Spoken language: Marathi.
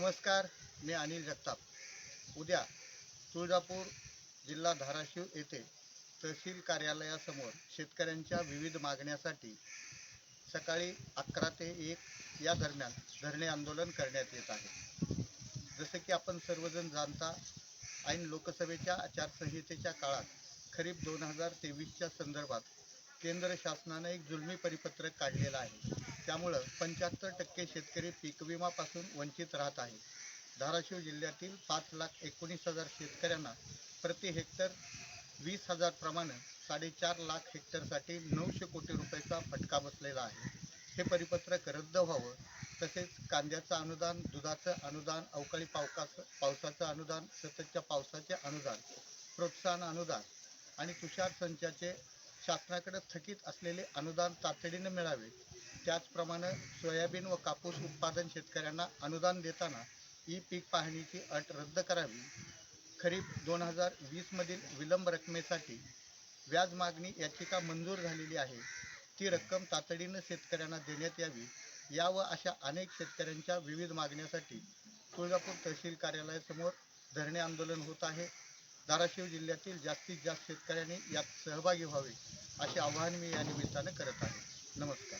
नमस्कार मी अनिल जगताप. उद्या तुळजापूर जिल्हा धाराशिव येथे तहसील कार्यालयासमोर शेतकऱ्यांच्या विविध मागण्यासाठी सकाळी अकरा ते एक या दरम्यान धरणे आंदोलन करण्यात येत आहे. जसं की आपण सर्वजण जाणता ऐन लोकसभेच्या आचारसंहितेच्या काळात खरीप दोन हजार तेवीसच्या संदर्भात केंद्र शासनानं एक जुलमी परिपत्रक काढलेलं आहे. त्यामुळं पंच्याहत्तर टक्के शेतकरी पीक विमापासून वंचित राहत आहे धाराशिव जिल्ह्यातील पाच लाख एकोणीस हजार शेतकऱ्यांना प्रति हेक्टर वीस हजार प्रमाणे साडेचार लाख हेक्टरसाठी नऊशे कोटी रुपयाचा फटका बसलेला आहे. हे परिपत्रक रद्द व्हावं तसेच कांद्याचं अनुदान दुधाचं अनुदान अवकाळी पावकाच पावसाचं अनुदान सततच्या पावसाचे अनुदान प्रोत्साहन अनुदान आणि तुषार संचाचे शासनाकडे थकीत असलेले अनुदान तातडीनं मिळावे. त्याचप्रमाणे सोयाबीन व कापूस उत्पादन शेतकऱ्यांना अनुदान देताना ई पीक पाहणीची अट रद्द करावी. खरीप दोन हजार वीसमधील विलंब रकमेसाठी व्याज मागणी याचिका मंजूर झालेली आहे. ती रक्कम तातडीनं शेतकऱ्यांना देण्यात यावी. या व अशा अनेक शेतकऱ्यांच्या विविध मागण्यासाठी तुळजापूर तहसील कार्यालयासमोर धरणे आंदोलन होत आहे. धाराशिव जिल्ह्यातील जास्तीत जास्त शेतकऱ्यांनी यात सहभागी व्हावे. असे आवाहन मी या निमित्तानं करत आहे. नमस्कार.